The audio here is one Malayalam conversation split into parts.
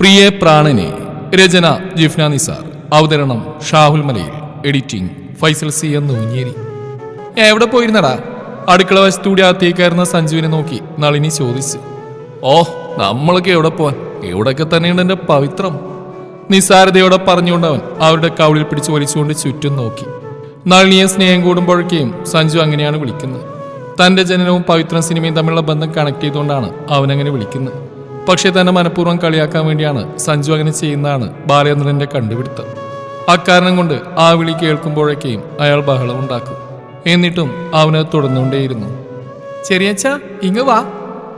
പ്രിയ പ്രാണനെ രചന ജിഫ്ന നിസാർ. അവതരണം ഷാഹുൽ മലയിൽ. എഡിറ്റിംഗ് ഫൈസൽ സി എന്ന് ഉഞ്ഞേരി എവിടെ പോയിരുന്നടാ? അടുക്കള വശത്തൂടി അകത്തേക്കായിരുന്ന സഞ്ജുവിനെ നോക്കി നളിനി ചോദിച്ചു. ഓ നമ്മളൊക്കെ എവിടെ പോവാൻ? എവിടൊക്കെ തന്നെയുണ്ട് എന്റെ പവിത്രം. നിസാരതയോടെ പറഞ്ഞുകൊണ്ടവൻ അവരുടെ കവിളിൽ പിടിച്ച് വലിച്ചുകൊണ്ട് ചുറ്റും നോക്കി. നളിനിയെ സ്നേഹം കൂടുമ്പോഴേക്കും സഞ്ജു അങ്ങനെയാണ് വിളിക്കുന്നത്. തന്റെ ജനനവും പവിത്രം സിനിമയും തമ്മിലുള്ള ബന്ധം കണക്ട് ചെയ്തുകൊണ്ടാണ് അവനങ്ങനെ വിളിക്കുന്നത്. പക്ഷേ തന്നെ മനഃപൂർവം കളിയാക്കാൻ വേണ്ടിയാണ് സഞ്ജു അങ്ങനെ ചെയ്യുന്നതാണ് ബാലചന്ദ്രന്റെ കണ്ടുപിടുത്തം. അക്കാരണം കൊണ്ട് ആ വിളി കേൾക്കുമ്പോഴൊക്കെയും അയാൾ ബഹളം ഉണ്ടാക്കും. എന്നിട്ടും അവന് തുടർന്നുകൊണ്ടേയിരുന്നു. ചെറിയച്ച ഇങ്ങ് വാ.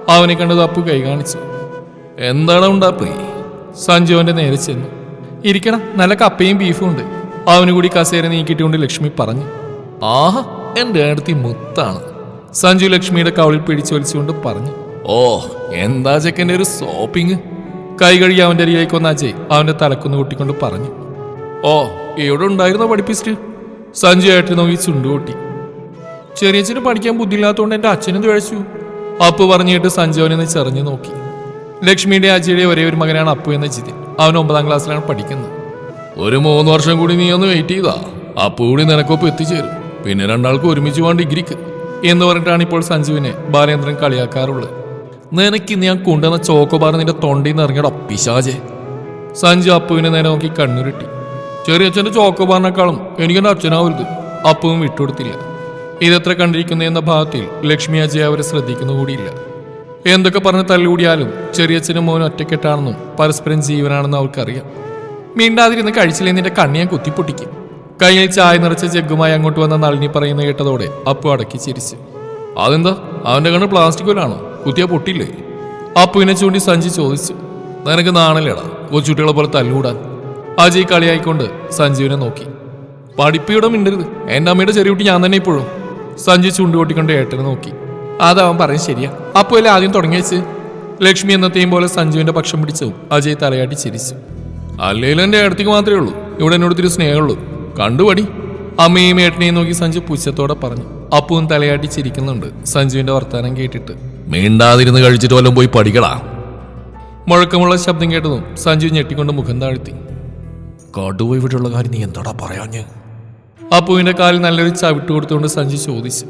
അവനെ കണ്ടത് അപ്പു കൈ കാണിച്ചു. എന്താണ് ഉണ്ടാപ്പേ? സഞ്ജുവിന്റെ നേരെ ചെന്നു. ഇരിക്കണം നല്ല കപ്പയും ബീഫും ഉണ്ട്. അവന് കൂടി കസേര നീക്കിയിട്ടുകൊണ്ട് ലക്ഷ്മി പറഞ്ഞു. ആഹാ എന്റെ അടുത്ത് മുത്താണ്. സഞ്ജു ലക്ഷ്മിയുടെ കവളിൽ പിടിച്ചു വലിച്ചുകൊണ്ട് പറഞ്ഞു. ഓ എന്താ ചെക്കന്റെ ഒരു സോപ്പിങ്? കൈ കഴുകി അവന്റെ വന്ന അജയ് അവന്റെ തലക്കുന്ന് കൂട്ടിക്കൊണ്ട് പറഞ്ഞു. ഓ എവിടെ ഉണ്ടായിരുന്നോ പഠിപ്പിച്ചിട്ട് സഞ്ജു ഏട്ടൻ നോക്കി ചുണ്ടുകൂട്ടി ചെറിയച്ഛന് പഠിക്കാൻ ബുദ്ധിയില്ലാത്തതുകൊണ്ട് എന്റെ അച്ഛനും തുഴച്ചു. അപ്പു പറഞ്ഞിട്ട് സഞ്ജുവിനെ ചെറിഞ്ഞു നോക്കി. ലക്ഷ്മിയുടെ അജയുടെ ഒരേ ഒരു മകനാണ് അപ്പു എന്ന ജിതിൻ. അവൻ ഒമ്പതാം ക്ലാസ്സിലാണ് പഠിക്കുന്നത്. ഒരു മൂന്ന് വർഷം കൂടി നീ ഒന്ന് വെയിറ്റ് ചെയ്താ. അപ്പു കൂടി നിനക്കൊപ്പം എത്തിച്ചേരും. പിന്നെ രണ്ടാൾക്ക് ഒരുമിച്ച് പോകാൻ ഡിഗ്രിക്ക്. എന്ന് പറഞ്ഞിട്ടാണ് ഇപ്പോൾ സഞ്ജുവിനെ ബാലേന്ദ്രൻ കളിയാക്കാറുള്ളത്. നിനക്ക് ഇന്ന് ഞാൻ കൊണ്ടുവന്ന ചോക്കോബാർ നിന്റെ തൊണ്ടയിൽ നിന്ന് ഇറങ്ങിയട പിശാചെ സഞ്ജു അപ്പുവിനെ നേരെ നോക്കി കണ്ണുരുട്ടി. ചെറിയ അച്ഛന്റെ ചോക്കോബാറിനേക്കാളും എനിക്കെന്റെ അച്ഛനാവരുത്. അപ്പുവും വിട്ടുകൊടുത്തില്ല. ഇതെത്ര കണ്ടിരിക്കുന്നു എന്ന ഭാഗത്തിൽ ലക്ഷ്മി അജയ് അവരെ ശ്രദ്ധിക്കുന്നു കൂടിയില്ല. എന്തൊക്കെ പറഞ്ഞ് തല്ലുകൂടിയാലും ചെറിയച്ഛനും മോനും ഒറ്റക്കെട്ടാണെന്നും പരസ്പരം ജീവനാണെന്നും അവർക്കറിയാം. മിണ്ടാതിരുന്ന് കഴിച്ചില്ലേ നിന്റെ കണ്ണിയാൻ കുത്തിപ്പൊട്ടിക്കും. കയ്യിൽ ചായ നിറച്ച ജഗ്ഗുമായി അങ്ങോട്ട് വന്ന നളിനി പറയുന്ന കേട്ടതോടെ അപ്പു അടക്കി ചിരിച്ച്. അതെന്താ? അവന്റെ കണ്ണ് പ്ലാസ്റ്റിക് പോലാണോ കുത്തിയാ പൊട്ടില്ലേ അപ്പുവിനെ ചൂണ്ടി സഞ്ജി ചോദിച്ചു. നിനക്ക് നാണല്ലേടാ? കൊച്ചുട്ടികളെ പോലെ തല്ലുകൂടാൻ. അജയ് കളിയായിക്കൊണ്ട് സഞ്ജീവിനെ നോക്കി. പഠിപ്പിയുടെ മിണ്ടരുത്. എന്റെ അമ്മയുടെ ചെറിയ ഞാൻ തന്നെ ഇപ്പോഴും. സഞ്ജി ചൂണ്ടുകൊട്ടിക്കൊണ്ട് ഏട്ടനെ നോക്കി. അതവൻ പറയും ശരിയാ. അപ്പുവല്ലേ ആദ്യം തുടങ്ങി വെച്ച് ലക്ഷ്മി എന്നത്തെയും പോലെ സഞ്ജുവിന്റെ പക്ഷം പിടിച്ചു അജയ് തലയാട്ടി ചിരിച്ചു. അല്ലേലും എന്റെ അടുത്തേക്ക് മാത്രമേ ഉള്ളൂ. ഇവിടെ എന്നോട് ഇത്തിരി സ്നേഹമുള്ളൂ കണ്ടുപടി അമ്മയും ഏട്ടനെയും നോക്കി സഞ്ജു പുച്ഛത്തോടെ പറഞ്ഞു. അപ്പുവും തലയാട്ടി ചിരിക്കുന്നുണ്ട് സഞ്ജുവിന്റെ വർത്തമാനം കേട്ടിട്ട്. മിണ്ടാതിരുന്ന് കഴിച്ചിട്ട് വല്ലതും പോയി പഠിക്കടാ. മുഴക്കമുള്ള ശബ്ദം കേട്ടതും സഞ്ജു ഞെട്ടിക്കൊണ്ട് മുഖം താഴ്ത്തി. കടുവ ഇവിടെയുള്ള കാര്യം നീ എന്താടാ പറയാഞ്ഞ്? അപ്പുവിന്റെ കാലിൽ നല്ലൊരു ചവിട്ട് കൊടുത്തുകൊണ്ട് സഞ്ജു ചോദിച്ചു.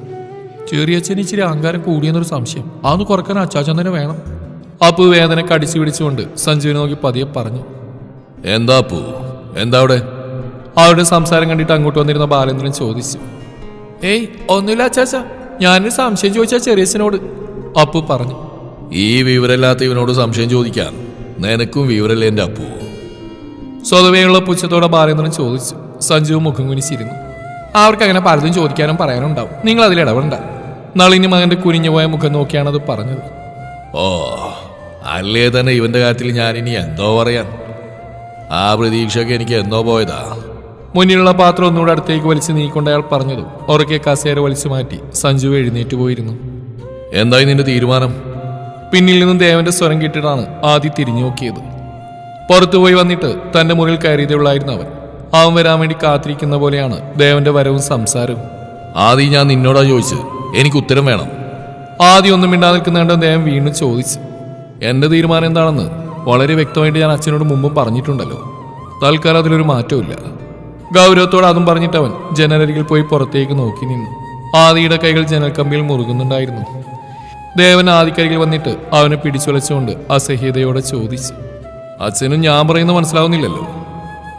ചെറിയച്ഛന് ഇച്ചിരി അഹങ്കാരം കൂടിയെന്നൊരു സംശയം. അതൊന്ന് കുറയ്ക്കാൻ അച്ചാച്ചൻ തന്നെ വേണം. അപ്പു വേദന കടിച്ചു പിടിച്ചുകൊണ്ട് സഞ്ജുവിനെ നോക്കി പതിയെ പറഞ്ഞു. എന്താ അപ്പു? എന്താ അവിടെ? അവരുടെ സംസാരം കണ്ടിട്ട് അങ്ങോട്ട് വന്നിരുന്ന ബാലേന്ദ്രൻ ചോദിച്ചു. ഏയ് ഒന്നുമില്ല അച്ചാച്ച. ഞാനൊരു സംശയം ചോദിച്ചാ ചെറിയച്ഛനോട്. അപ്പു പറഞ്ഞു ഈ വിവരമില്ലാത്ത ഇവനോട് സംശയം ചോദിക്കാൻ നിനക്കും വിവരല്ലേ എന്റെ അപ്പു. സ്വതവേയുള്ള പുച്ഛത്തോടെ ബാലേന്ദ്രൻ ചോദിച്ചു. സഞ്ജുവും മുഖം കുനിച്ചിരുന്നു. അവർക്ക് അങ്ങനെ പലതും ചോദിക്കാനും പറയാനും ഉണ്ടാവും നിങ്ങൾ അതിൽ ഇടപെടണ്ട. നളിനി മകന്റെ കുനിഞ്ഞു പോയ മുഖം നോക്കിയാണ് അത് പറഞ്ഞത്. ഓ അല്ലേ തന്നെ ഇവന്റെ കാര്യത്തിൽ ഞാൻ ഇനി എന്തോ പറയാൻ? ആ പ്രതീക്ഷയൊക്കെ എനിക്ക് എന്തോ പോയതാ? മുന്നിലുള്ള പാത്രം ഒന്നുകൂടെ അടുത്തേക്ക് വലിച്ചു നീക്കൊണ്ട് അയാൾ പറഞ്ഞതും ഉറക്കെ കസേര വലിച്ചു മാറ്റി സഞ്ജു എഴുന്നേറ്റ് പോയിരുന്നു. എന്തായി നിന്റെ തീരുമാനം? പിന്നിൽ നിന്നും ദേവന്റെ സ്വരം കേട്ടിട്ടാണ് ആദ്യം തിരിഞ്ഞു നോക്കിയത്. പുറത്തുപോയി വന്നിട്ട് തന്റെ മുറിയിൽ കയറിയതുള്ളായിരുന്നു അവൻ. അവൻ വരാൻ വേണ്ടി കാത്തിരിക്കുന്ന പോലെയാണ് ദേവന്റെ വരവും സംസാരവും. ആദ്യം ഞാൻ നിന്നോടാ ചോദിച്ചത് എനിക്ക് ഉത്തരം വേണം. ആദ്യം ഒന്നും മിണ്ടാതെ നിൽക്കുന്നുണ്ട് ദേവൻ വീണ്ടും ചോദിച്ചു. എന്റെ തീരുമാനം എന്താണെന്ന് വളരെ വ്യക്തമായിട്ട് ഞാൻ അച്ഛനോട് മുമ്പും പറഞ്ഞിട്ടുണ്ടല്ലോ. തൽക്കാലം അതിലൊരു മാറ്റമില്ല ഗൗരവത്തോടെ അതും പറഞ്ഞിട്ടവൻ ജനലരികിൽ പോയി പുറത്തേക്ക് നോക്കി നിന്നു. ആദിയുടെ കൈകൾ ജനൽ കമ്പിയിൽ മുറുകുന്നുണ്ടായിരുന്നു. ദേവൻ ആദിക്കരികിൽ വന്നിട്ട് അവനെ പിടിച്ചുലച്ചുകൊണ്ട് അസഹ്യതയോടെ ചോദിച്ചു അച്ഛനും ഞാൻ പറയുന്നത് മനസ്സിലാവുന്നില്ലല്ലോ?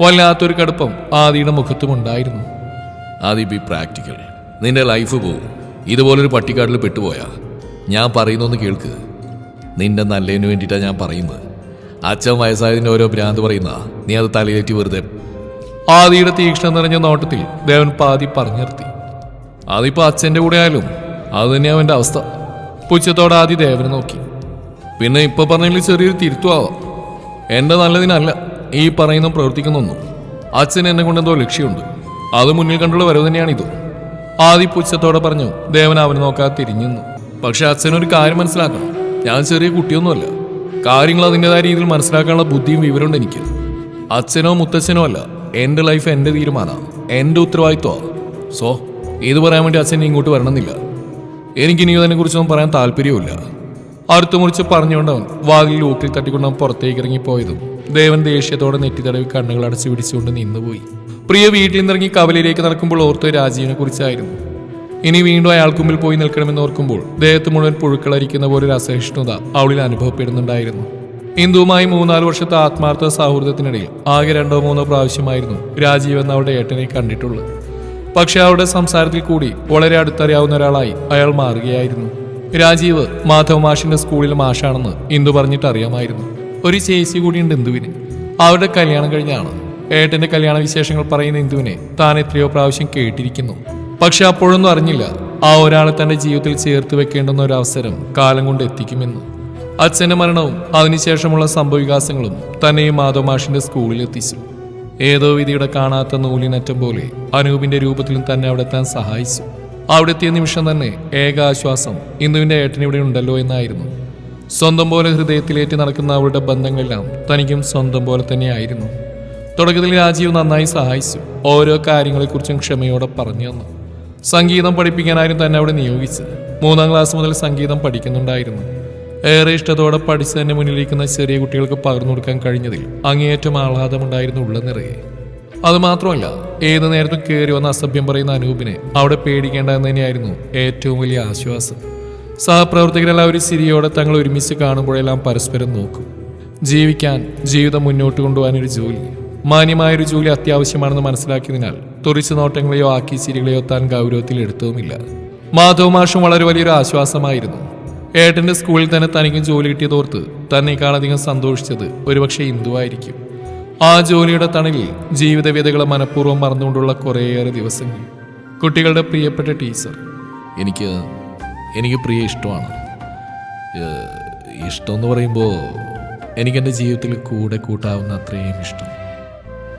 വല്ലാത്തൊരു കടുപ്പം ആദിയുടെ മുഖത്തും ഉണ്ടായിരുന്നു. ആദി ബി പ്രാക്ടിക്കൽ നിന്റെ ലൈഫ് പോവും ഇതുപോലൊരു പട്ടിക്കാട്ടിൽ പെട്ടുപോയാ. ഞാൻ പറയുന്നൊന്ന് കേൾക്ക്. നിന്റെ നല്ലതിന് വേണ്ടിയിട്ടാണ് ഞാൻ പറയുന്നത്. അച്ഛൻ വയസ്സായതിന്റെ ഓരോ ഭ്രാന്ത് പറയുന്ന. നീ അത് തലയിലേറ്റി വെറുതെ. ആദിയുടെ തീക്ഷണം നിറഞ്ഞ നോട്ടത്തിൽ ദേവൻ പാതി പറഞ്ഞു നിർത്തി അതിപ്പോ അച്ഛന്റെ കൂടെ ആയാലും അത് തന്നെയാണ് അവന്റെ അവസ്ഥ. പുച്ഛത്തോടെ ആദ്യ ദേവനെ നോക്കി. പിന്നെ ഇപ്പൊ പറഞ്ഞതിൽ ചെറിയൊരു തിരുത്തുവാവാം. എന്റെ നല്ലതിനല്ല ഈ പറയുന്ന പ്രവർത്തിക്കുന്നൊന്നും അച്ഛൻ എന്നെ കൊണ്ട് എന്തോ ലക്ഷ്യമുണ്ട്. അത് മുന്നിൽ കണ്ടുള്ള വരവ് തന്നെയാണ് ഇത് ആദി പുച്ഛത്തോടെ പറഞ്ഞു ദേവൻ അവനെ നോക്കാതെ തിരിഞ്ഞു പക്ഷെ അച്ഛനൊരു കാര്യം മനസ്സിലാക്കണം. ഞാൻ ചെറിയ കുട്ടിയൊന്നുമല്ല. കാര്യങ്ങൾ അതിന്റെതായ രീതിയിൽ മനസ്സിലാക്കാനുള്ള ബുദ്ധിയും വിവരമുണ്ട് എനിക്ക്. അച്ഛനോ മുത്തച്ഛനോ അല്ല. എന്റെ ലൈഫ് എന്റെ തീരുമാനമാണ്. എന്റെ ഉത്തരവാദിത്വമാണ്. സോ ഇത് പറയാൻ വേണ്ടി അച്ഛൻ ഇങ്ങോട്ട് വരണമെന്നില്ല. എനിക്കിനി അതിനെ കുറിച്ചൊന്നും പറയാൻ താല്പര്യവുമില്ല. അറുത്തു മുറിച്ച് പറഞ്ഞുകൊണ്ടവൻ വാതിൽ ഊക്കിൽ തട്ടിക്കൊണ്ടവൻ പുറത്തേക്ക് ഇറങ്ങിപ്പോയതും ദേവൻ ദേഷ്യത്തോടെ നെറ്റി തടവി കണ്ണുകൾ അടച്ചു പിടിച്ചുകൊണ്ട് നിന്നുപോയി. പ്രിയ വീട്ടിൽ നിന്നിറങ്ങി കവലയിലേക്ക് നടക്കുമ്പോൾ ഓർത്ത രാജീവിനെ കുറിച്ചായിരുന്നു. ഇനി വീണ്ടും അയാൾക്ക് മുമ്പിൽ പോയി നിൽക്കണമെന്ന് ഓർക്കുമ്പോൾ ദേഹത്ത് മുഴുവൻ പുഴുക്കളരിക്കുന്ന പോലെ ഒരു അസഹിഷ്ണുത അവളിൽ അനുഭവപ്പെടുന്നുണ്ടായിരുന്നു. ഇന്ദുവുമായി മൂന്നാൽ വർഷത്തെ ആത്മാർത്ഥ സൗഹൃദത്തിനിടയിൽ ആകെ രണ്ടോ മൂന്നോ പ്രാവശ്യമായിരുന്നു രാജീവ് എന്ന അവളുടെ ഏട്ടനെ കണ്ടിട്ടുള്ളത്. പക്ഷെ അവരുടെ സംസാരത്തിൽ കൂടി വളരെ അടുത്തറിയാവുന്ന ഒരാളായി അയാൾ മാറുകയായിരുന്നു. രാജീവ് മാധവ് മാഷിന്റെ സ്കൂളിൽ മാഷാണെന്ന് ഇന്ദു പറഞ്ഞിട്ട് അറിയാമായിരുന്നു. ഒരു ചേച്ചി കൂടിയുണ്ട് ഇന്ദുവിന്. അവരുടെ കല്യാണം കഴിഞ്ഞാണ്. ഏട്ടന്റെ കല്യാണ വിശേഷങ്ങൾ പറയുന്ന ഇന്ദുവിനെ താൻ എത്രയോ പ്രാവശ്യം കേട്ടിരിക്കുന്നു. പക്ഷെ അപ്പോഴൊന്നും അറിഞ്ഞില്ല ആ ഒരാളെ തന്റെ ജീവിതത്തിൽ ചേർത്ത് വെക്കേണ്ടുന്ന ഒരു അവസരം കാലം കൊണ്ട് എത്തിക്കുമെന്ന്. അച്ഛന്റെ മരണവും അതിനുശേഷമുള്ള സംഭവവികാസങ്ങളും തന്നെയും മാധവ് മാഷിന്റെ സ്കൂളിൽ എത്തിച്ചു. ഏതോ വിധിയുടെ കാണാത്ത നൂലിനറ്റം പോലെ അനൂപിന്റെ രൂപത്തിലും തന്നെ അവിടെ എത്താൻ സഹായിച്ചു. അവിടെ എത്തിയ നിമിഷം തന്നെ ഏകാശ്വാസം ഇന്ദുവിന്റെ ഏട്ടൻ ഇവിടെ ഉണ്ടല്ലോ എന്നായിരുന്നു. സ്വന്തം പോലെ ഹൃദയത്തിലേറ്റ് നടക്കുന്ന അവളുടെ ബന്ധങ്ങളെല്ലാം തനിക്കും സ്വന്തം പോലെ തന്നെയായിരുന്നു. തുടക്കത്തിൽ രാജീവ് നന്നായി സഹായിച്ചു. ഓരോ കാര്യങ്ങളെക്കുറിച്ചും ക്ഷമയോടെ പറഞ്ഞു തന്നു. സംഗീതം പഠിപ്പിക്കാനായിരുന്നു തന്നെ അവിടെ നിയോഗിച്ചത്. മൂന്നാം ക്ലാസ് മുതൽ സംഗീതം പഠിക്കുന്നുണ്ടായിരുന്നു. ഏറെ ഇഷ്ടത്തോടെ പഠിച്ചു തന്നെ മുന്നിലിരിക്കുന്ന ചെറിയ കുട്ടികൾക്ക് പകർന്നു കൊടുക്കാൻ കഴിഞ്ഞതിൽ അങ്ങേയറ്റം ആഹ്ലാദമുണ്ടായിരുന്നു ഉള്ള നിറയെ. അതുമാത്രമല്ല ഏത് നേരത്തും കയറി വന്ന അസഭ്യം പറയുന്ന അനൂപിനെ അവിടെ പേടിക്കേണ്ട എന്ന് തന്നെയായിരുന്നു ഏറ്റവും വലിയ ആശ്വാസം. സഹപ്രവർത്തകരെല്ലാം ഒരു സിരിയോടെ തങ്ങൾ ഒരുമിച്ച് കാണുമ്പോഴെല്ലാം പരസ്പരം നോക്കും. ജീവിക്കാൻ ജീവിതം മുന്നോട്ട് കൊണ്ടുപോകാൻ ഒരു ജോലി. മാന്യമായൊരു ജോലി അത്യാവശ്യമാണെന്ന് മനസ്സിലാക്കിയതിനാൽ തുറിച്ചു നോട്ടങ്ങളെയോ ആക്കി ചിരികളെയോ താൻ ഗൗരവത്തിൽ എടുത്തതുമില്ല. മാധവ് മാഷും വളരെ വലിയൊരു ആശ്വാസമായിരുന്നു. ഏട്ടന്റെ സ്കൂളിൽ തന്നെ തനിക്കും ജോലി കിട്ടിയതോർത്ത് തന്നെക്കാളധികം സന്തോഷിച്ചത് ഒരുപക്ഷെ ഹിന്ദുവായിരിക്കും ആ ജോലിയുടെ തണലിൽ ജീവിതവ്യതകളെ മനഃപൂർവം മറന്നുകൊണ്ടുള്ള കുറേയേറെ ദിവസങ്ങൾ. കുട്ടികളുടെ പ്രിയപ്പെട്ട ടീച്ചർ. എനിക്ക് എനിക്ക് പ്രിയ ഇഷ്ടമാണ്. ഇഷ്ടം എന്ന് പറയുമ്പോൾ എനിക്കെന്റെ ജീവിതത്തിൽ കൂടെ കൂട്ടാവുന്ന അത്രയും ഇഷ്ടം.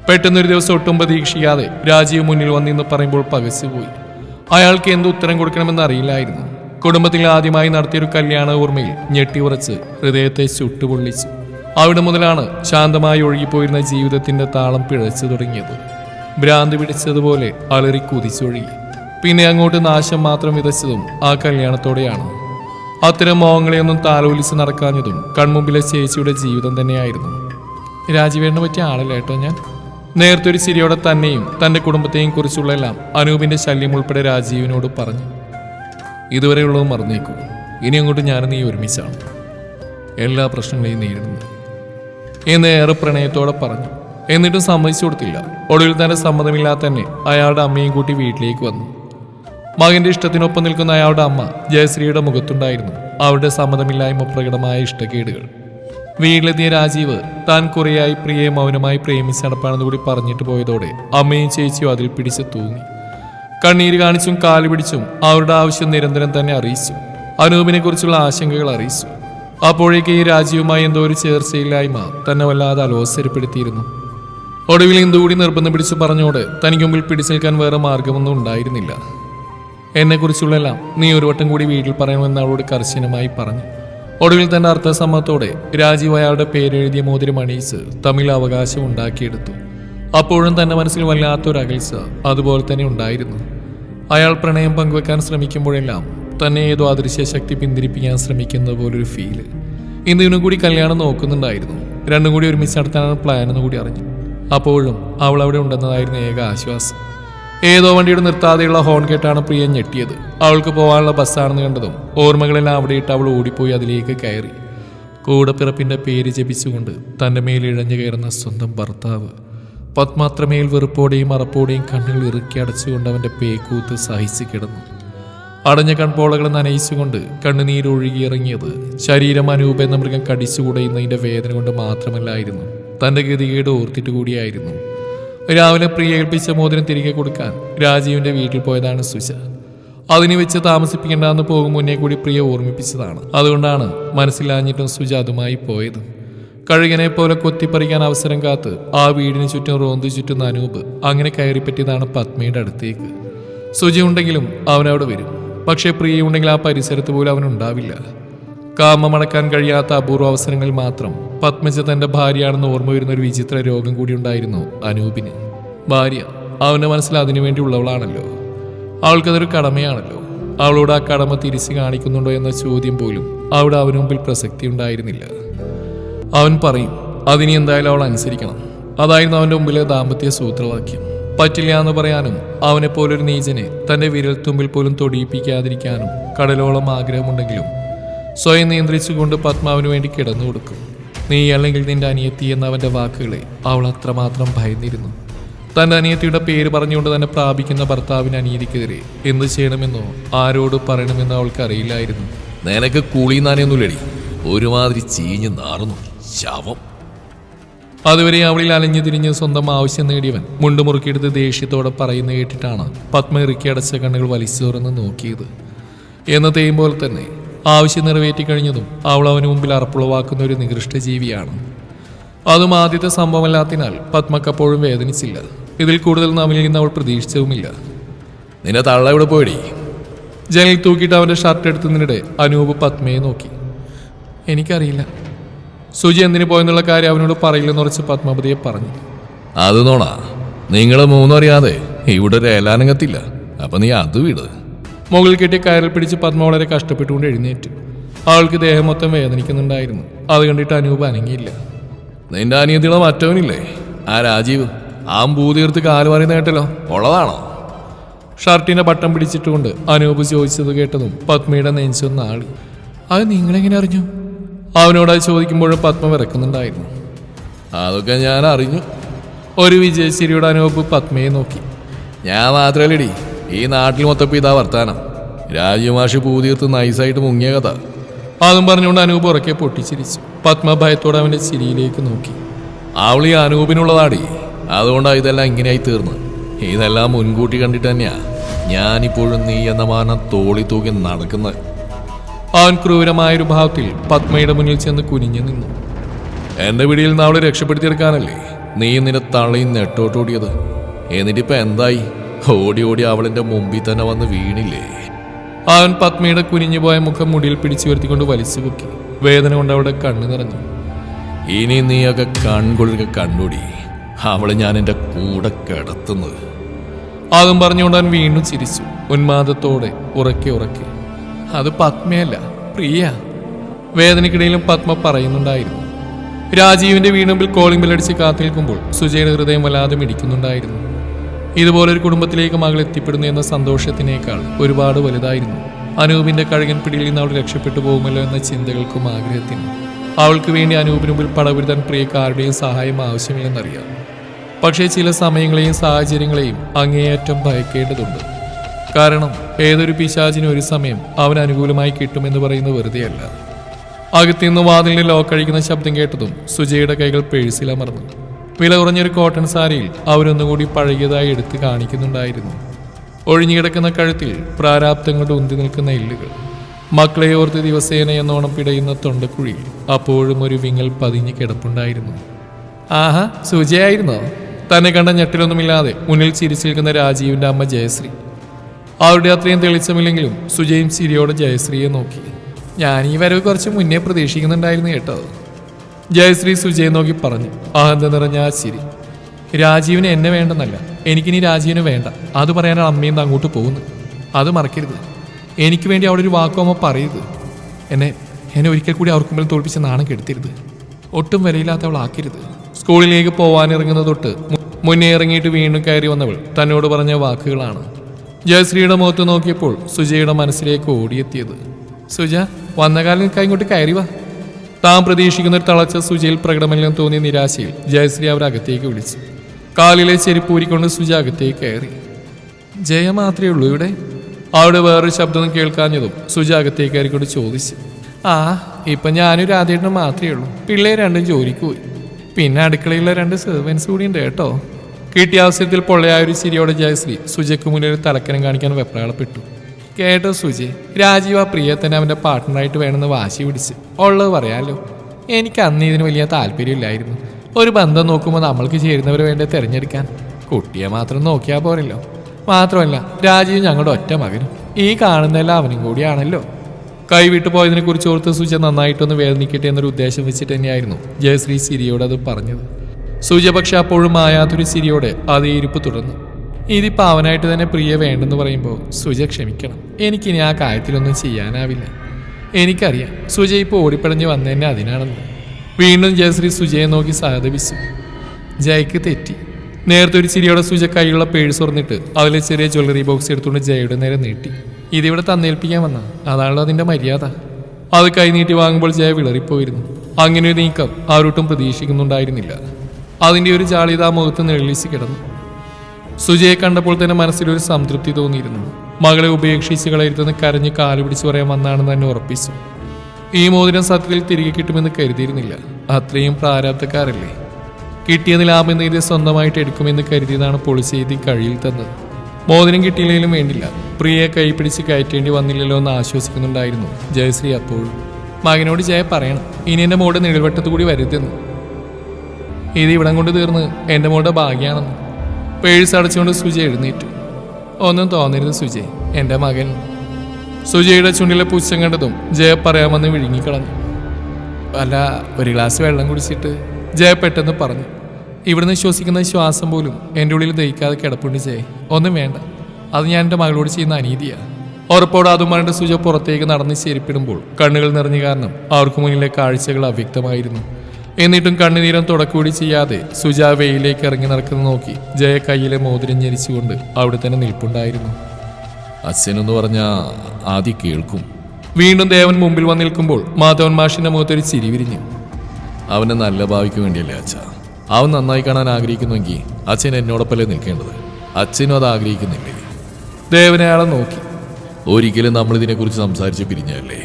പെട്ടെന്നൊരു ദിവസം ഒട്ടും പ്രതീക്ഷിക്കാതെ രാജീവ് മുന്നിൽ വന്നിന്ന് പറയുമ്പോൾ പകച്ചുപോയി. അയാൾക്ക് എന്ത് ഉത്തരം കൊടുക്കണമെന്ന് അറിയില്ലായിരുന്നു. കുടുംബത്തിൽ ആദ്യമായി നടത്തിയൊരു കല്യാണ ഓർമ്മയിൽ ഞെട്ടിയുറച്ച് ഹൃദയത്തെ ചുട്ടുപൊള്ളിച്ചു. അവിടെ മുതലാണ് ശാന്തമായി ഒഴുകിപ്പോയിരുന്ന ജീവിതത്തിന്റെ താളം പിഴച്ചു തുടങ്ങിയത്. ഭ്രാന്തി പിടിച്ചതുപോലെ അലറി കുതിച്ചൊഴുകി പിന്നെ അങ്ങോട്ട് നാശം മാത്രം വിതച്ചതും ആ കല്യാണത്തോടെയാണ്. അത്തരം മോഹങ്ങളെയൊന്നും താലോലിച്ച് നടക്കാഞ്ഞതും കൺമുമ്പിലെ ചേച്ചിയുടെ ജീവിതം തന്നെയായിരുന്നു. രാജീവേണ്ണ പറ്റിയ ആളല്ല കേട്ടോ ഞാൻ? നേരത്തെ ഒരു ചിരിയോടെ തന്നെയും തന്റെ കുടുംബത്തെയും കുറിച്ചുള്ള എല്ലാം അനൂപിന്റെ ശല്യം ഉൾപ്പെടെ രാജീവിനോട് പറഞ്ഞു. ഇതുവരെയുള്ളത് മറന്നേക്കൂ. ഇനി അങ്ങോട്ട് ഞാനും നീ ഒരുമിച്ചാണ്. എല്ലാ പ്രശ്നങ്ങളെയും നേരിടുന്നത് എന്ന് ഏറെ പ്രണയത്തോടെ പറഞ്ഞു. എന്നിട്ടും സമ്മതിച്ചു കൊടുത്തില്ല. ഒടുവിൽ തന്നെ സമ്മതമില്ലാതെ തന്നെ അയാളുടെ അമ്മയും കൂട്ടി വീട്ടിലേക്ക് വന്നു. മകന്റെ ഇഷ്ടത്തിനൊപ്പം നിൽക്കുന്ന അയാളുടെ അമ്മ ജയശ്രീയുടെ മുഖത്തുണ്ടായിരുന്നു. അവരുടെ സമ്മതമില്ലായ്മ പ്രകടമായ ഇഷ്ടക്കേടുകൾ. വീട്ടിലെത്തിയ രാജീവ് താൻ കുറേയായി പ്രിയയെ മൗനമായി പ്രേമിച്ച് നടപ്പാണെന്ന് കൂടി പറഞ്ഞിട്ട് പോയതോടെ അമ്മയും ചേച്ചിയും അതിൽ പിടിച്ച് തൂങ്ങി. കണ്ണീര് കാണിച്ചും കാൽ പിടിച്ചും അവരുടെ ആവശ്യം നിരന്തരം തന്നെ അറിയിച്ചു. അനൂപിനെ കുറിച്ചുള്ള ആശങ്കകൾ അറിയിച്ചു. അപ്പോഴേക്ക് ഈ രാജീവുമായി എന്തോ ഒരു ചേർച്ചയില്ലായ്മ തന്നെ വല്ലാതെ അലോസരപ്പെടുത്തിയിരുന്നു. ഒടുവിൽ ഇന്ദുകൂടി നിർബന്ധം പിടിച്ചു പറഞ്ഞോട് തനിക്ക് മുമ്പിൽ പിടിച്ചു നിൽക്കാൻ വേറെ മാർഗമൊന്നും ഉണ്ടായിരുന്നില്ല. എന്നെക്കുറിച്ചുള്ളെല്ലാം നീ ഒരു വട്ടം കൂടി വീട്ടിൽ പറയണമെന്ന് അവളോട് കർശനമായി പറഞ്ഞു. ഒടുവിൽ തന്റെ അർത്ഥസമ്മത്തോടെ രാജീവ് അയാളുടെ പേരെഴുതിയ മോതിരം അണിയിച്ച് തമ്മിൽ അവകാശം ഉണ്ടാക്കിയെടുത്തു. അപ്പോഴും തന്റെ മനസ്സിൽ വല്ലാത്തൊരു അകൽച്ച അതുപോലെ തന്നെ ഉണ്ടായിരുന്നു. അയാൾ പ്രണയം പങ്കുവെക്കാൻ ശ്രമിക്കുമ്പോഴെല്ലാം തന്നെ ഏതോ അദൃശ്യ ശക്തി പിന്തിരിപ്പിക്കാൻ ശ്രമിക്കുന്ന പോലൊരു ഫീൽ ഇന്ന് ഇവനും കൂടി കല്യാണം നോക്കുന്നുണ്ടായിരുന്നു. രണ്ടും കൂടി ഒരുമിച്ച് നടത്താനാണ് പ്ലാൻ എന്ന് കൂടി അറിഞ്ഞു. അപ്പോഴും അവൾ അവിടെ ഉണ്ടെന്നതായിരുന്നു ഏക ആശ്വാസം. ഏതോ വണ്ടിയുടെ നിർത്താതെയുള്ള ഹോൺ കേട്ടാണ് പ്രിയ ഞെട്ടിയത്. അവൾക്ക് പോകാനുള്ള ബസ്സാണെന്ന് കണ്ടതും ഓർമ്മകളെല്ലാം അവിടെ ഇട്ട് അവൾ ഓടിപ്പോയി അതിലേക്ക് കയറി. കൂടപ്പിറപ്പിന്റെ പേര് ജപിച്ചുകൊണ്ട് തന്റെ മേലിഴഞ്ഞു കയറുന്ന സ്വന്തം ഭർത്താവ് പത്മാത്രമേൽ വെറുപ്പോടെയും അറപ്പോടെയും കണ്ണുകൾ ഇറുക്കി അടച്ചുകൊണ്ട് അവന്റെ പേക്കൂത്ത് സഹിച്ചു കിടന്നു. അടഞ്ഞ കൺപോളകൾ നനയിച്ചുകൊണ്ട് കണ്ണുനീരൊഴുകിയിറങ്ങിയത് ശരീരം അനൂപ എന്ന മൃഗം കടിച്ചുകൂടയുന്നതിന്റെ വേദന കൊണ്ട് മാത്രമല്ലായിരുന്നു. തന്റെ ഗതികേട് ഓർത്തിട്ട് കൂടിയായിരുന്നു. രാവിലെ പ്രിയ ഏൽപ്പിച്ച മോതിരം തിരികെ കൊടുക്കാൻ രാജീവിന്റെ വീട്ടിൽ പോയതാണ് സുശ അതിനു വെച്ച് താമസിപ്പിക്കേണ്ടെന്ന് പോകും മുന്നേ കൂടി പ്രിയ ഓർമ്മിപ്പിച്ചതാണ്. അതുകൊണ്ടാണ് മനസ്സിലാഞ്ഞിട്ടും സുജ അതുമായി പോയത്. കഴുകനെ പോലെ കൊത്തിപ്പറിക്കാൻ അവസരം കാത്ത് ആ വീടിന് ചുറ്റും റോന്തു ചുറ്റുന്ന അനൂപ് അങ്ങനെ കയറിപ്പറ്റിയതാണ് പത്മിയുടെ അടുത്തേക്ക്. സുജി ഉണ്ടെങ്കിലും അവനവിടെ വരും. പക്ഷേ പ്രിയ ഉണ്ടെങ്കിൽ ആ പരിസരത്ത് പോലും അവനുണ്ടാവില്ല കാമമടക്കാൻ കഴിയാത്ത അപൂർവ അവസരങ്ങളിൽ മാത്രം പത്മജ തന്റെ ഭാര്യയാണെന്ന് ഓർമ്മ വരുന്ന ഒരു വിചിത്ര രോഗം കൂടി ഉണ്ടായിരുന്നു അനൂപിന്. ഭാര്യ അവന്റെ മനസ്സിൽ അതിനുവേണ്ടി ഉള്ളവളാണല്ലോ. അവൾക്കതൊരു കടമയാണല്ലോ. അവളോട് ആ കടമ തിരിച്ചു കാണിക്കുന്നുണ്ടോ എന്ന ചോദ്യം പോലും അവിടെ അവന് മുമ്പിൽ പ്രസക്തി ഉണ്ടായിരുന്നില്ല. അവൻ പറയും അതിനി എന്തായാലും അവൾ അനുസരിക്കണം. അതായിരുന്നു അവന്റെ മുമ്പിലെ ദാമ്പത്യ സൂത്രവാക്യം. പറ്റില്ല എന്ന് പറയാനും അവനെ പോലൊരു നീചനെ തന്റെ വിരൽത്തുമ്പിൽ പോലും തൊടിയിപ്പിക്കാതിരിക്കാനും കടലോളം ആഗ്രഹമുണ്ടെങ്കിലും സ്വയം നിയന്ത്രിച്ചുകൊണ്ട് പത്മാവിന് വേണ്ടി കിടന്നു കൊടുക്കും. നീ അല്ലെങ്കിൽ നിന്റെ അനിയത്തി എന്ന അവന്റെ വാക്കുകളെ അവൾ അത്രമാത്രം ഭയന്നിരുന്നു. തന്റെ അനിയത്തിയുടെ പേര് പറഞ്ഞുകൊണ്ട് തന്നെ പ്രാപിക്കുന്ന ഭർത്താവിന് അനീതിക്കെതിരെ എന്ത് ചെയ്യണമെന്നോ ആരോട് പറയണമെന്നോ അവൾക്ക് അറിയില്ലായിരുന്നു നിനക്ക് കുളിന്നാനൊന്നുമില്ലടി ഒരുമാതിരി ചീഞ്ഞ് നാറുന്നു. ശവം അതുവരെ അവളിൽ അലഞ്ഞു തിരിഞ്ഞ് സ്വന്തം ആവശ്യം നേടിയവൻ മുണ്ടുമുറുക്കിയെടുത്ത് ദേഷ്യത്തോടെ പറയുന്ന കേട്ടിട്ടാണ് പത്മ ഇറുക്കി അടച്ച കണ്ണുകൾ വലിച്ചു തുറന്ന് നോക്കിയത്. എന്നത്തെയും പോലെ തന്നെ ആവശ്യം നിറവേറ്റി കഴിഞ്ഞതും അവൾ അവന് മുമ്പിൽ അറപ്പുളവാക്കുന്ന ഒരു നികൃഷ്ട ജീവിയാണ്. അതും ആദ്യത്തെ സംഭവമല്ലാത്തതിനാൽ പത്മക്കപ്പോഴും വേദനിച്ചില്ല. ഇതിൽ കൂടുതൽ നമ്മിൽ നിന്ന് അവൾ പ്രതീക്ഷിച്ചതുമില്ല. നിന്റെ തള്ള ഇവിടെ പോയി ജനലിൽ തൂക്കിയിട്ട് അവന്റെ ഷർട്ട് എടുത്തതിനിടെ അനൂപ് പത്മയെ നോക്കി. എനിക്കറിയില്ല. സുജി എന്തിനു പോയെന്നുള്ള കാര്യം അവനോട് പറയില്ലെന്ന് ഉറച്ച് പത്മാപതിയെ പറഞ്ഞു. അത് നോണാ നിങ്ങൾ മൂന്നും അറിയാതെ ഇവിടെ ഒരു ഏലാനങ്ങത്തില്ല അപ്പൊ നീ അത് വിട്. മുകളിൽ കെട്ടിയ കയറിൽ പിടിച്ച് പത്മ വളരെ കഷ്ടപ്പെട്ടുകൊണ്ട് എഴുന്നേറ്റു. അവൾക്ക് ദേഹം മൊത്തം വേദനിക്കുന്നുണ്ടായിരുന്നു. അത് കണ്ടിട്ട് അനൂപ് അനങ്ങിയില്ല. നിന്റെ അനിയത്തിയുടെ മറ്റവനില്ലേ? ആ രാജീവ് ആ ഭൂതീർത്ത് കാൽ പറയുന്ന കേട്ടല്ലോ? ഉള്ളതാണോ? ഷർട്ടിന്റെ ബട്ടൺ പിടിച്ചിട്ടുകൊണ്ട് അനൂപ് ചോദിച്ചത് കേട്ടതും പത്മയുടെ നെഞ്ചൊന്ന് ആളി അത് നിങ്ങളെങ്ങനെ അറിഞ്ഞു? അവനോട് ചോദിക്കുമ്പോൾ പത്മ വിറക്കുന്നുണ്ടായിരുന്നു. അതൊക്കെ ഞാൻ അറിഞ്ഞു. ഒരു വിജയശ്രീയുടെ അനുഭവം പത്മയെ നോക്കി. ഞാൻ മാത്രമല്ലടി ഈ നാട്ടിൽ മൊത്തം ഇതാ വർത്താനം. രാജ്യമാഷ് പൂതീർത്ത് നൈസായിട്ട് മുങ്ങിയ കഥ. അതും പറഞ്ഞുകൊണ്ട് അനൂപ് ഉറക്കെ പൊട്ടിച്ചിരിച്ചു. പത്മ ഭയത്തോടെ അവന്റെ ചിരിയിലേക്ക് നോക്കി. അവളി അനൂപിനുള്ളതാടി. അതുകൊണ്ടാണ് ഇതെല്ലാം ഇങ്ങനെയായി തീർന്ന്. ഇതെല്ലാം മുൻകൂട്ടി കണ്ടിട്ട് തന്നെയാ ഞാനിപ്പോഴും നീ എന്ന മാനം തോളി തൂക്കി നടക്കുന്നത്. അവൻ ക്രൂരമായൊരു ഭാവത്തിൽ പത്മയുടെ മുന്നിൽ ചെന്ന് കുനിഞ്ഞു നിന്നു. എന്റെ പിടിയിൽ നിന്ന് അവളെ രക്ഷപ്പെടുത്തിയെടുക്കാനല്ലേ? നീ നിന്റെ തള്ളയും നെട്ടോട്ടോടിയത്. എന്നിട്ടിപ്പോ എന്തായി? ഓടി ഓടി അവളെന്റെ മുമ്പിൽ തന്നെ വന്ന് വീണില്ലേ? അവൻ പത്മയുടെ കുനിഞ്ഞുപോയ മുഖം മുടിയിൽ പിടിച്ചു വരുത്തിക്കൊണ്ട് വലിച്ചു പൊക്കി വേദന കൊണ്ട് അവിടെ കണ്ണു നിറഞ്ഞു. ഇനി നീയൊക്കെ കൺകൊള്ളുക കണ്ണൂടി. അവളെ ഞാൻ എന്റെ കൂടെ കിടത്തുന്നത്. അതും പറഞ്ഞുകൊണ്ട് അവൻ വീണ്ടും ചിരിച്ചു. ഉന്മാദത്തോടെ ഉറക്കെ ഉറക്കെ. അത് പത്മയല്ല പ്രിയ. വേദനയ്ക്കിടയിലും പത്മ പറയുന്നുണ്ടായിരുന്നു. രാജീവിന്റെ വീണുമ്പിൽ കോളിംഗ് ബെല്ലടിച്ച് കാത്തു നിൽക്കുമ്പോൾ സുജയുടെ ഹൃദയം വല്ലാതെ മിടിക്കുന്നുണ്ടായിരുന്നു. ഇതുപോലൊരു കുടുംബത്തിലേക്ക് മകൾ എത്തിപ്പെടുന്നു എന്ന സന്തോഷത്തിനേക്കാൾ ഒരുപാട് വലുതായിരുന്നു. അനൂപിന്റെ കഴുകൻ പിടിയിൽ നിന്ന് അവൾ രക്ഷപ്പെട്ടു പോകുമല്ലോ എന്ന ചിന്തകൾക്കും ആഗ്രഹത്തിനും. അവൾക്ക് വേണ്ടി അനൂപിന് മുമ്പിൽ പടപുരുതാൻ പ്രിയക്ക് ആരുടെയും സഹായം ആവശ്യമില്ലെന്നറിയാം. പക്ഷേ ചില സമയങ്ങളെയും സാഹചര്യങ്ങളെയും അങ്ങേയറ്റം ഭയക്കേണ്ടതുണ്ട്. കാരണം ഏതൊരു പിശാചിന് ഒരു സമയം അവൻ അനുകൂലമായി കിട്ടുമെന്ന് പറയുന്നത് വെറുതെയല്ല. അകത്തുനിന്ന് വാതിലിന് ലോക്കഴിക്കുന്ന ശബ്ദം കേട്ടതും സുജയുടെ കൈകൾ പേഴ്സിലമർന്നു വില കുറഞ്ഞൊരു കോട്ടൺ സാരിയിൽ അവരൊന്നുകൂടി പഴകിയതായി എടുത്ത് കാണിക്കുന്നുണ്ടായിരുന്നു. ഒഴിഞ്ഞുകിടക്കുന്ന കഴുത്തിൽ പ്രാരാബ്ദങ്ങളുടെ ഉന്തി നിൽക്കുന്ന എല്ലുകൾ. മക്കളെ ഓർത്ത് ദിവസേന എന്നോണം പിടയുന്ന തൊണ്ടക്കുഴി അപ്പോഴും ഒരു വിങ്ങൽ പതിഞ്ഞ് കിടപ്പുണ്ടായിരുന്നു. ആഹാ സുജയായിരുന്നോ? തന്നെ കണ്ട ഞെട്ടിലൊന്നുമില്ലാതെ മുന്നിൽ ചിരിച്ചു നിൽക്കുന്ന രാജീവിന്റെ അമ്മ ജയശ്രീ. അവരുടെ അത്രയും തെളിച്ചമില്ലെങ്കിലും സുജയും സിരിയോടെ ജയശ്രീയെ നോക്കി. ഞാൻ ഈ വരവ് കുറച്ച് മുന്നേ പ്രതീക്ഷിക്കുന്നുണ്ടായിരുന്നു കേട്ടോ. ജയശ്രീ സുജയെ നോക്കി പറഞ്ഞു അഹന്ത നിറഞ്ഞ ആ ചിരി രാജീവിന് എന്നെ വേണ്ടെന്നല്ല എനിക്കിനി രാജീവിന് വേണ്ട. അത് പറയാനാണ് അമ്മയും അങ്ങോട്ട് പോകുന്നത് അത് മറക്കരുത്. എനിക്ക് വേണ്ടി അവിടെ ഒരു വാക്കുമോ പറയരുത്. എന്നെ എന്നെ ഒരിക്കൽ കൂടി അവർക്ക് മുമ്പിൽ തോൽപ്പിച്ച് നാണം കെടുത്തരുത്. ഒട്ടും വിലയില്ലാത്തവളാക്കരുത് സ്കൂളിലേക്ക് പോവാനിറങ്ങുന്ന തൊട്ട് മുന്നേ ഇറങ്ങിയിട്ട് വീണ്ടും കയറി വന്നവൾ തന്നോട് പറഞ്ഞ വാക്കുകളാണ്. ജയശ്രീയുടെ മുഖത്ത് നോക്കിയപ്പോൾ സുജയുടെ മനസ്സിലേക്ക് ഓടിയെത്തിയത്. സുജ വന്ന കാലം നിൽക്കാൻ ഇങ്ങോട്ട് കയറി വാ. താൻ പ്രതീക്ഷിക്കുന്ന ഒരു തളച്ച സുജയിൽ പ്രകടമല്ലെന്ന് തോന്നിയ നിരാശയിൽ ജയശ്രീ അവർ അകത്തേക്ക് വിളിച്ചു. കാലിലെ ചെരുപ്പ് ഊരിക്കൊണ്ട് സുജ അകത്തേക്ക് കയറി. ജയ മാത്രമേ ഉള്ളൂ ഇവിടെ? അവിടെ വേറൊരു ശബ്ദം കേൾക്കാഞ്ഞതും സുജ അകത്തേക്ക് കയറിക്കൊണ്ട് ചോദിച്ചു. ആ ഇപ്പൊ ഞാനും രാധേട്ടനും മാത്രമേ ഉള്ളൂ. പിള്ളേർ രണ്ടും ജോലിക്ക് പോയി. പിന്നെ അടുക്കളയിലെ രണ്ട് സെർവൻസ് കൂടി ഉണ്ട് കേട്ടോ. കിട്ടിയ അവസരത്തിൽ പൊള്ളയായ ഒരു ചിരിയോടെ ജയശ്രീ സുജയ്ക്ക് മുന്നിൽ ഒരു തലക്കനം കാണിക്കാൻ വെപ്രാളപ്പെട്ടു. കേട്ടോ സുജി രാജീവ് ആ പ്രിയെ തന്നെ അവന്റെ പാർട്ട്ണറായിട്ട് വേണമെന്ന് വാശി പിടിച്ച്. ഉള്ളത് പറയാമല്ലോ എനിക്ക് അന്ന് ഇതിന് വലിയ താല്പര്യമില്ലായിരുന്നു. ഒരു ബന്ധം നോക്കുമ്പോൾ നമ്മൾക്ക് ചേരുന്നവരെ വേണ്ട തിരഞ്ഞെടുക്കാൻ. കുട്ടിയെ മാത്രം നോക്കിയാൽ പോരല്ലോ. മാത്രമല്ല രാജീവ് ഞങ്ങളുടെ ഒറ്റ മകനും. ഈ കാണുന്നതെല്ലാം അവനും കൂടിയാണല്ലോ. കൈവിട്ടു പോയതിനെ കുറിച്ച് ഓർത്ത് സുജ നന്നായിട്ടൊന്ന് വേദനിക്കട്ടെ എന്നൊരു ഉദ്ദേശം വെച്ചിട്ട് തന്നെയായിരുന്നു ജയശ്രീ സിരിയോട് അത് പറഞ്ഞത്. സുജ പക്ഷെ അപ്പോഴും മായാത്തൊരു സിരിയോടെ അതേ ഇരിപ്പ് തുടർന്നു. ഇതിപ്പോൾ അവനായിട്ട് തന്നെ പ്രിയ വേണ്ടെന്ന് പറയുമ്പോൾ സുജ ക്ഷമിക്കണം. എനിക്കിനി ആ കാര്യത്തിലൊന്നും ചെയ്യാനാവില്ല. എനിക്കറിയാം സുജ ഇപ്പോൾ ഓടിപ്പടഞ്ഞ് വന്നതന്നെ അതിനാണെന്ന്. വീണ്ടും ജയശ്രീ സുജയെ നോക്കി സഹതപിച്ചു ജയക്ക് തെറ്റി. നേരത്തെ ഒരു ചിരിയോടെ സുജ കൈയുള്ള പേഴ്സ് തുറന്നിട്ട് അതിലെ ചെറിയ ജ്വല്ലറി ബോക്സ് എടുത്തുകൊണ്ട് ജയയുടെ നേരെ നീട്ടി. ഇതിവിടെ തന്നേൽപ്പിക്കാൻ വന്ന. അതാണല്ലോ അതിന്റെ മര്യാദ. അത് കൈ നീട്ടി വാങ്ങുമ്പോൾ ജയ വിളറിപ്പോയിരുന്നു. അങ്ങനെ ഒരു നീക്കം ആരോട്ടും പ്രതീക്ഷിക്കുന്നുണ്ടായിരുന്നില്ല. അതിന്റെ ഒരു ജാളിത ആ മുഖത്ത് നെളിച്ച് കിടന്നു. സുജയെ കണ്ടപ്പോൾ തന്നെ മനസ്സിലൊരു സംതൃപ്തി തോന്നിയിരുന്നു. മകളെ ഉപേക്ഷിച്ച് കളയരുതെന്ന് കരഞ്ഞ് കാൽ പിടിച്ച് പറയാൻ വന്നാണെന്ന് തന്നെ ഉറപ്പിച്ചു. ഈ മോതിരം സത്യത്തിൽ തിരികെ കിട്ടുമെന്ന് കരുതിയിരുന്നില്ല. അത്രയും പ്രാരാബ്ധക്കാരല്ലേ? കിട്ടിയത് ലാഭം നേരിയ സ്വന്തമായിട്ട് എടുക്കുമെന്ന് കരുതിയതാണ് പൊളിച്ച് എഴുതി കഴിയിൽ തന്നത്. മോതിരം കിട്ടിയില്ലെങ്കിലും വേണ്ടില്ല. പ്രിയയെ കൈപിടിച്ച് കയറ്റേണ്ടി വന്നില്ലല്ലോ എന്ന് ആശ്വസിക്കുന്നുണ്ടായിരുന്നു ജയശ്രീ അപ്പോഴും. മകനോട് ജയ പറയണം. ഇനി എന്റെ മോടെ നിഴൽവട്ടത്തു കൂടി വരുതെന്ന് ഇത് ഇവിടം കൊണ്ട് തീർന്ന് എന്റെ മോളുടെ ഭാഗ്യമാണെന്ന് പേഴ്സ് അടച്ചുകൊണ്ട് സുജയ് എഴുന്നേറ്റു. ഒന്നും തോന്നരുത് സുജയ് എന്റെ മകൻ. സുജയുടെ ചുണ്ടിലെ പുച്ഛം കണ്ടതും ജയ പറയാമെന്ന് വിഴുങ്ങിക്കളഞ്ഞു. അല്ല ഒരു ഗ്ലാസ് വെള്ളം കുടിച്ചിട്ട് ജയ പെട്ടെന്ന് പറഞ്ഞു ഇവിടുന്ന് ശ്വസിക്കുന്ന ശ്വാസം പോലും എന്റെ ഉള്ളിൽ ദഹിക്കാതെ കിടപ്പുണ്ട് ജയ ഒന്നും വേണ്ട. അത് ഞാൻ എന്റെ മകളോട് ചെയ്യുന്ന അനീതിയാണ് ഉറപ്പോടെ അതും പറഞ്ഞിട്ട് സുജ പുറത്തേക്ക് നടന്ന് ചെരിപ്പിടുമ്പോൾ കണ്ണുകൾ നിറഞ്ഞു കാരണം അവർക്ക് മുന്നിലെ കാഴ്ചകൾ അവ്യക്തമായിരുന്നു. എന്നിട്ടും കണ്ണുനീരം തുടക്കൂടി ചെയ്യാതെ സുജ വെയിലേക്ക് ഇറങ്ങി നടക്കുന്ന നോക്കി ജയ കയ്യിലെ മോതിരം ഞെരിച്ചുകൊണ്ട് അവിടെ തന്നെ നിൽപ്പുണ്ടായിരുന്നു. അച്ഛനെന്ന് പറഞ്ഞാ ആദ്യം കേൾക്കും. വീണ്ടും ദേവൻ മുമ്പിൽ വന്ന് നിൽക്കുമ്പോൾ മാധവൻ മാഷിന്റെ മുഖത്തൊരു ചിരി വിരിഞ്ഞു. അവനെ നല്ല ഭാവിക്ക് വേണ്ടിയല്ലേ അച്ഛ? അവൻ നന്നായി കാണാൻ ആഗ്രഹിക്കുന്നുവെങ്കിൽ അച്ഛൻ എന്നോടൊപ്പല്ലേ നിൽക്കേണ്ടത്? അച്ഛനും അത് ആഗ്രഹിക്കുന്നില്ലേ? ദേവനെ അയാളെ നോക്കി. ഒരിക്കലും നമ്മൾ ഇതിനെക്കുറിച്ച് സംസാരിച്ച് പിരിഞ്ഞല്ലേ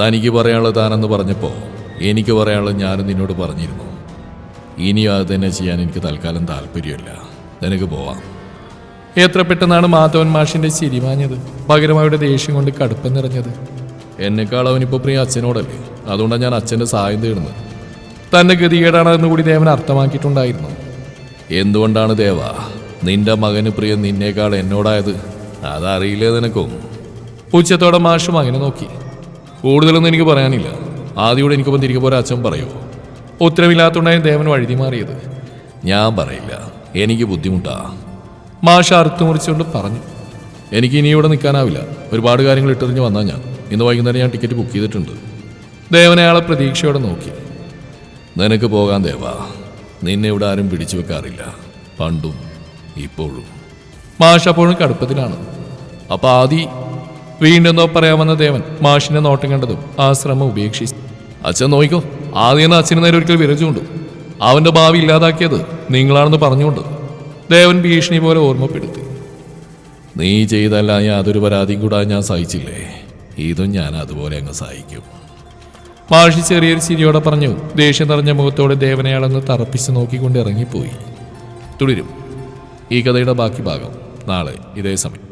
തനിക്ക് പറയാനുള്ളത് താനെന്ന് പറഞ്ഞപ്പോൾ എനിക്ക് പറയാനുള്ളത് ഞാനും നിന്നോട് പറഞ്ഞിരുന്നു. ഇനിയും അത് തന്നെ ചെയ്യാൻ എനിക്ക് തൽക്കാലം താല്പര്യമില്ല. നിനക്ക് പോവാം. എത്ര പെട്ടെന്നാണ് മാധവൻ മാഷിന്റെ ചിരിമാഞ്ഞത് പകരം അവരുടെ ദേഷ്യം കൊണ്ട് കടുപ്പം നിറഞ്ഞത്. എന്നെക്കാൾ അവനിപ്പോൾ പ്രിയ അച്ഛനോടല്ലേ? അതുകൊണ്ടാണ് ഞാൻ അച്ഛന്റെ സഹായം തേടുന്നത്. തന്റെ ഗതികേടാണെന്ന് കൂടി ദേവൻ അർത്ഥമാക്കിയിട്ടുണ്ടായിരുന്നു. എന്തുകൊണ്ടാണ് ദേവ? നിന്റെ മകന് പ്രിയ നിന്നേക്കാൾ എന്നോടായത്? അതറിയില്ലേ നിനക്കും? ഉച്ചത്തോടെ മാഷും അങ്ങനെ നോക്കി. കൂടുതലൊന്നും എനിക്ക് പറയാനില്ല. ആദ്യയോടെ എനിക്കൊപ്പം തിരികെ പോരാ അച്ഛൻ പറയൂ. ഉത്തരവില്ലാത്തതുകൊണ്ടായിരുന്നു ദേവൻ വഴുതി മാറിയത്. ഞാൻ പറയില്ല. എനിക്ക് ബുദ്ധിമുട്ടാ. മാഷ അറുത്തുമുറിച്ചുകൊണ്ട് പറഞ്ഞു. എനിക്ക് ഇനി ഇവിടെ നിൽക്കാനാവില്ല. ഒരുപാട് കാര്യങ്ങൾ ഇട്ടെറിഞ്ഞ് വന്നാൽ ഞാൻ. ഇന്ന് വൈകുന്നേരം ഞാൻ ടിക്കറ്റ് ബുക്ക് ചെയ്തിട്ടുണ്ട്. ദേവൻ അയാളെ പ്രതീക്ഷയോടെ നോക്കി. നിനക്ക് പോകാൻ ദേവ. നിന്നെ ഇവിടെ ആരും പിടിച്ചു വെക്കാറില്ല. പണ്ടും ഇപ്പോഴും. മാഷ് അപ്പോഴും കടുപ്പത്തിലാണ്. അപ്പോൾ ആദി വീണ്ടും എന്തോ പറയാമെന്ന ദേവൻ മാഷിനെ നോട്ടം കണ്ടതും ആ ശ്രമം ഉപേക്ഷിച്ചു. അച്ഛൻ നോക്കിക്കോ ആദ്യം അച്ഛന് നേരെ ഒരിക്കൽ വിരച്ചുകൊണ്ടു അവന്റെ ഭാവി ഇല്ലാതാക്കിയത് നിങ്ങളാണെന്ന് പറഞ്ഞുകൊണ്ട് ദേവൻ ഭീഷണി പോലെ ഓർമ്മപ്പെടുത്തി. നീ ചെയ്തല്ല യാതൊരു പരാതിയും കൂടാതെ ഞാൻ സഹിച്ചില്ലേ? ഇതും ഞാൻ അതുപോലെ അങ്ങ് സഹിക്കും. മാഷി ചെറിയൊരു ചിരിയോടെ പറഞ്ഞു ദേഷ്യം നിറഞ്ഞ മുഖത്തോടെ ദേവനയാളെന്ന് തറപ്പിച്ച് നോക്കിക്കൊണ്ട് ഇറങ്ങിപ്പോയി. തുടരും. ഈ കഥയുടെ ബാക്കി ഭാഗം നാളെ ഇതേ സമയം.